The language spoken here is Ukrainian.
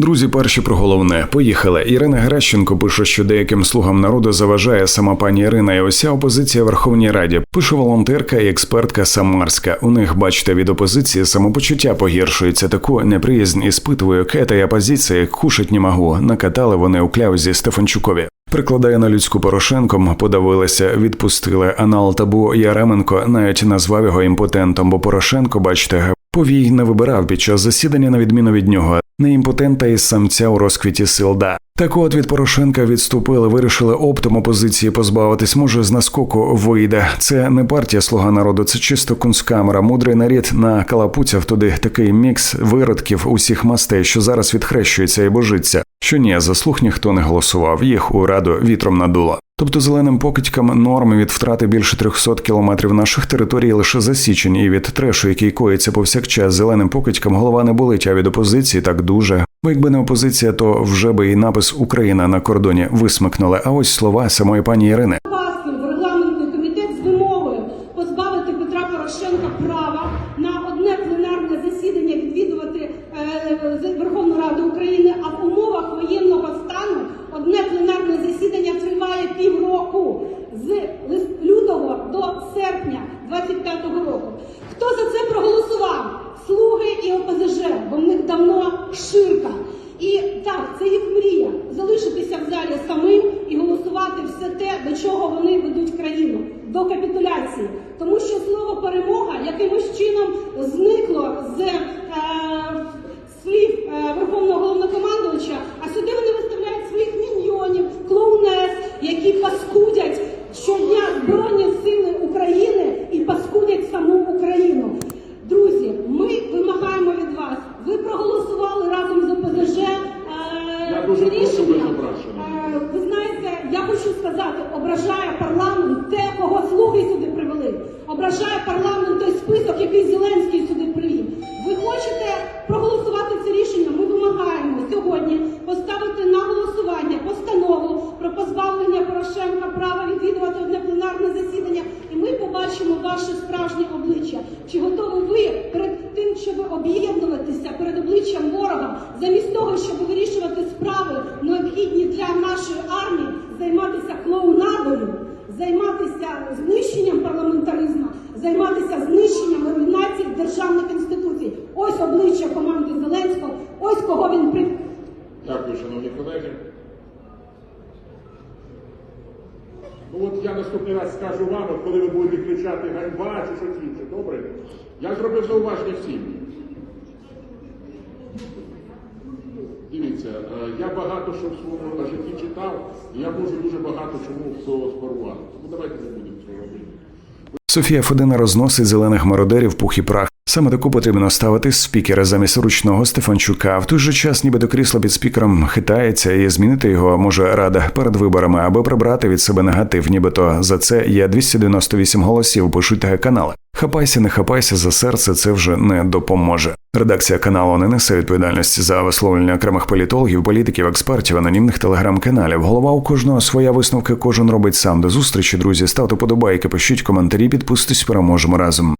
Друзі, перші про головне. Поїхали. Ірина Геращенко пише, що деяким слугам народу заважає сама пані Ірина і уся опозиція Верховній Раді. Пише волонтерка і експертка Самарська. У них, бачите, від опозиції самопочуття погіршується. Таку неприязнь іспитую кета і опозиція, кушать не могу. Накатали вони у кляузі Стефанчукові. Прикладає на людську Порошенком, подавилися, відпустили. Анал табу Яременко навіть назвав його імпотентом, бо Порошенко, бачите, повій не вибирав під час засідання, на відміну від нього. Не імпотента із самця у розквіті сил да. Так от від Порошенка відступили, вирішили оптом опозиції позбавитись. Може, з наскоку вийде. Це не партія Слуга народу, це чисто кунсткамера. Мудрий нарід на калапуцяв туди такий мікс виродків усіх мастей, що зараз відхрещується і божиться. Що ні, за слух ніхто не голосував, їх у раду вітром надуло. Тобто зеленим покидькам норми від втрати більше 300 кілометрів наших територій лише за січень, і від трешу, який коїться повсякчас зеленим покидькам, голова не болить, а від опозиції так дуже. Бо якби не опозиція, то вже би і напис Україна на кордоні висмикнули. А ось слова самої пані Ірини. Власне, в регламентний комітет з вимогою позбавити Петра Порошенка права на одне пленарне засідання відвідувати е, Верховну Раду України, а в умовах воєнного стану одне пленарне засідання триває півроку з лис- лютого до серпня 25-го року. Хто за це проголосував? Слуги і ОПЗЖ, бо в них давно ширка. І так, це їх мрія залишитися в залі самим і голосувати все те, до чого вони ведуть країну до капітуляції. Тому що слово перемога якимось чином зникло з е, слів е, Верховного головнокомандувача, а сюди вони виставляють своїх міньйонів, клоунес, які паскудять щодня Збройні сили України і паскудять саму Україну. Друзі, ми вимагаємо від вас. Ви проголосували разом з ОПЗЖ е, Я дуже прошу без рішення. Е, Ви знаєте, я хочу сказати, ображає парламент те, кого слуги сюди привели. Ображає парламент той список, який Зеленський сюди привів. Ви хочете проголосувати це рішення? Ми вимагаємо сьогодні поставити на голосування постанову про позбавлення Порошенка права відвідувати одне пленарне засідання, і ми побачимо ваше справжнє обличчя. Чи готові ви перед тим, щоб об'єднуватися перед обличчям ворога, замість того, щоб вирішувати справи, необхідні для нашої армії, займатися клоунадою, займатися знищенням парламентаризму, займатися знищенням і руйнацією державних інституцій? Ось обличчя команди Зеленського, ось кого він при. Дякую, шановні колеги. Ну от я наступний раз скажу вам, коли ви будете кричати ганьба чи щось інше, добре? Я зробив зауваження всім. Дивіться, е, я багато що в своєму житті читав, і я можу дуже багато чому хто спорувати. Тому давайте не будемо цього робити. Софія Федина розносить зелених мародерів пух і прах. Саме таку потрібно ставити спікера замість ручного Стефанчука. В той же час, ніби до крісла під спікером хитається, і змінити його може рада перед виборами, аби прибрати від себе негатив. Нібито за це є 298 голосів. Пишуть ТГ канали. Хапайся, не хапайся за серце, це вже не допоможе. Редакція каналу не несе відповідальності за висловлення окремих політологів, політиків, експертів, анонімних телеграм-каналів. Голова у кожного своя висновка, кожен робить сам. До зустрічі, друзі. Ставте подобайки, пишіть коментарі, підписуйтесь, переможемо разом.